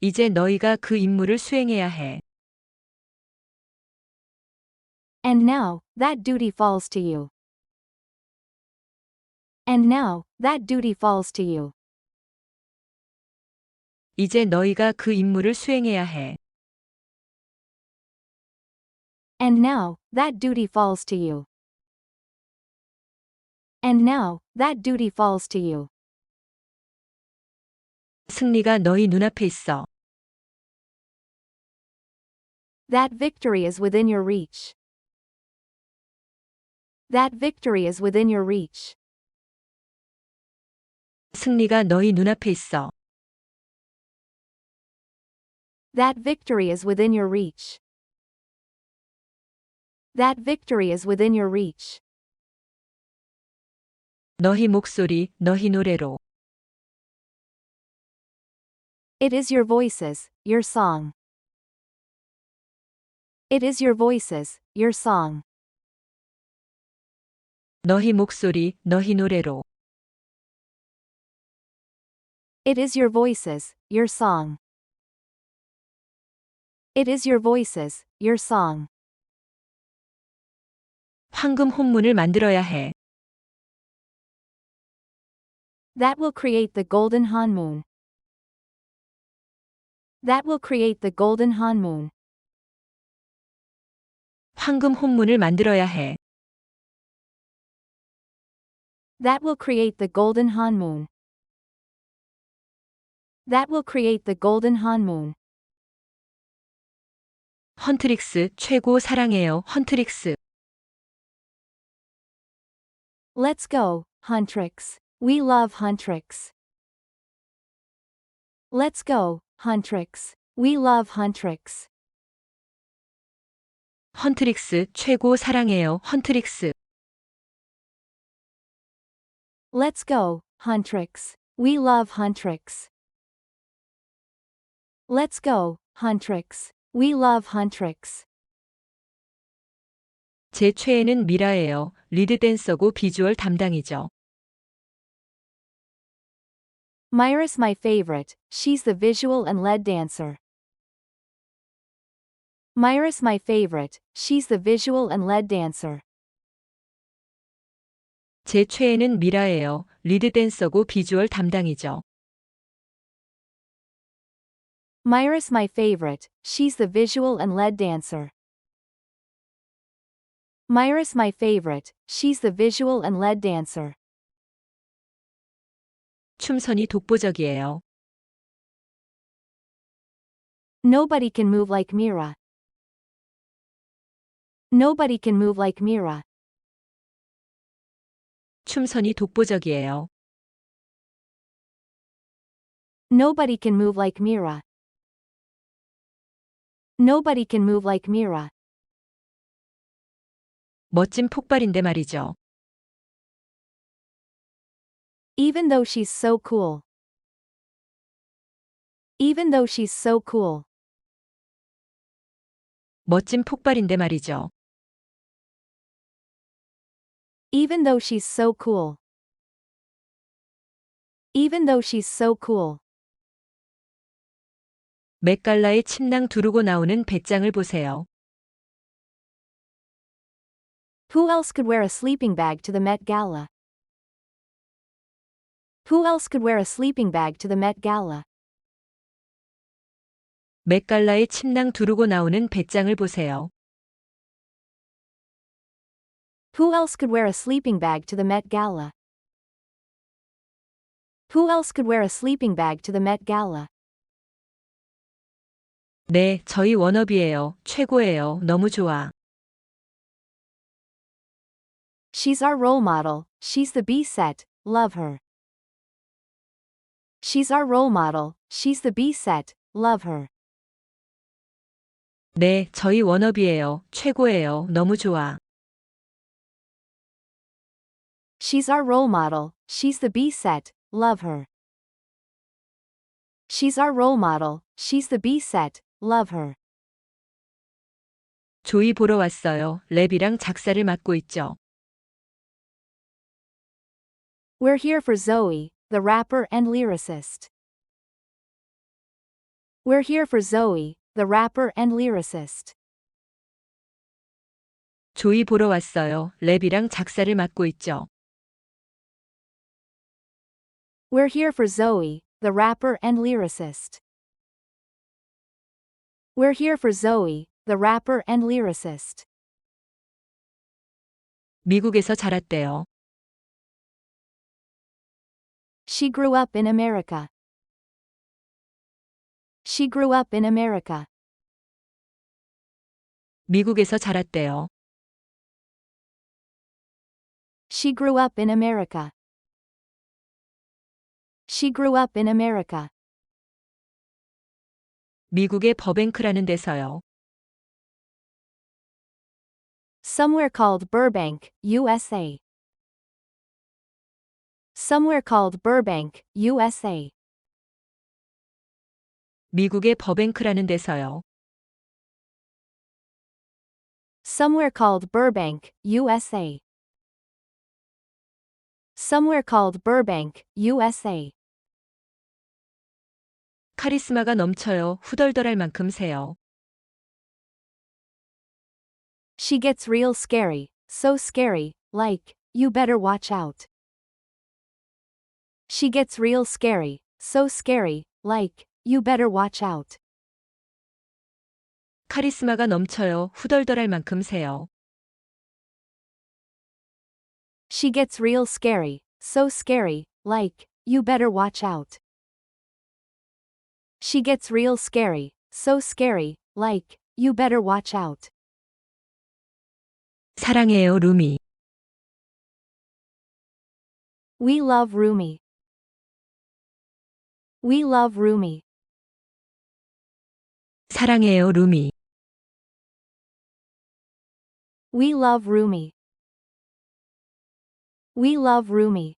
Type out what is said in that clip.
이제 너희가 그 임무를 수행해야 해. And now, that duty falls to you. And now, that duty falls to you. 이제 너희가 그 임무를 수행해야 해. And now, that duty falls to you. And now, that duty falls to you. 승리가 너희 눈앞에 있어. That victory is within your reach. That victory is within your reach. 승리가 너희 눈앞에 있어. That victory is within your reach. That victory is within your reach. 너희 목소리, 너희 노래로. It is your voices, your song. It is your voices, your song. 너희 목소리, 너희 노래로. It is your voices, your song. It is your voices, your song. 황금 혼문을 만들어야 해. That will create the golden honmoon. That will create the golden honmoon. 황금 혼문을 만들어야 해. That will create the golden honmoon. That will create the golden honmoon. 헌트릭스 최고 사랑해요. 헌트릭스. Let's go, Huntrix. We love Huntrix. Let's go, Huntrix. We love Huntrix. 헌트릭스 최고 사랑해요. 헌트릭스. Let's go, Huntrix. We love Huntrix. Let's go, Huntrix. We love Huntrix. 제 최애는 미라예요. 리드 댄서고 비주얼 담당이죠. Myra's my favorite, she's the visual and lead dancer. Myra's my favorite, she's the visual and lead dancer. 제 최애는 미라예요. 리드 댄서고 비주얼 담당이죠. Myra's my favorite, she's the visual and lead dancer. Myra's my favorite, she's the visual and lead dancer. 춤선이 독보적이에요. Nobody can move like Mira. Nobody can move like Mira. 춤선이 독보적이에요. Nobody can move like Mira. Nobody can move like Mira. 멋진 폭발인데 말이죠. Even though she's so cool. Even though she's so cool. 멋진 폭발인데 말이죠. Even though she's so cool. Even though she's so cool. 맥갈라의 침낭 두르고 나오는 배짱을 보세요. Who else could wear a sleeping bag to the Met Gala? Who else could wear a sleeping bag to the Met Gala? 맥갈라의 침낭 두르고 나오는 배짱을 보세요. Who else could wear a sleeping bag to the Met Gala? Who else could wear a sleeping bag to the Met Gala? 네, 저희 워너비예요. 최고예요. 너무 좋아. She's our role model, she's the B set, love her. She's our role model, she's the B set, love her. 네, 저희 워너비예요. 최고예요. 너무 좋아. She's our role model, she's the B set, love her. She's our role model, she's the B set, love her. 조이 보러 왔어요. 랩이랑 작사를 맡고 있죠. We're here for Zoe, the rapper and lyricist. We're here for Zoe, the rapper and lyricist. 조이 보러 왔어요. 랩이랑 작사를 맡고 있죠. We're here for Zoe, the rapper and lyricist. We're here for Zoe, the rapper and lyricist. 미국에서 자랐대요. She grew up in America. She grew up in America. 미국에서 자랐대요. She grew up in America. She grew up in America. 미국의 버뱅크라는 데서요. Somewhere called Burbank, USA. Somewhere called Burbank, USA. 미국의 버뱅크라는 데서요. Somewhere called Burbank, USA. Somewhere called Burbank, USA. 카리스마가 넘쳐요. 후덜덜할 만큼 새요. She gets real scary, so scary, like, you better watch out. She gets real scary, so scary, like, you better watch out. 카리스마가 넘쳐요. 후덜덜할 만큼 새요. She gets real scary, so scary, like, you better watch out. She gets real scary, so scary, like, you better watch out. 사랑해요, 루미. We love Rumi. We love Rumi. 사랑해요, 루미. We love Rumi. We love Rumi.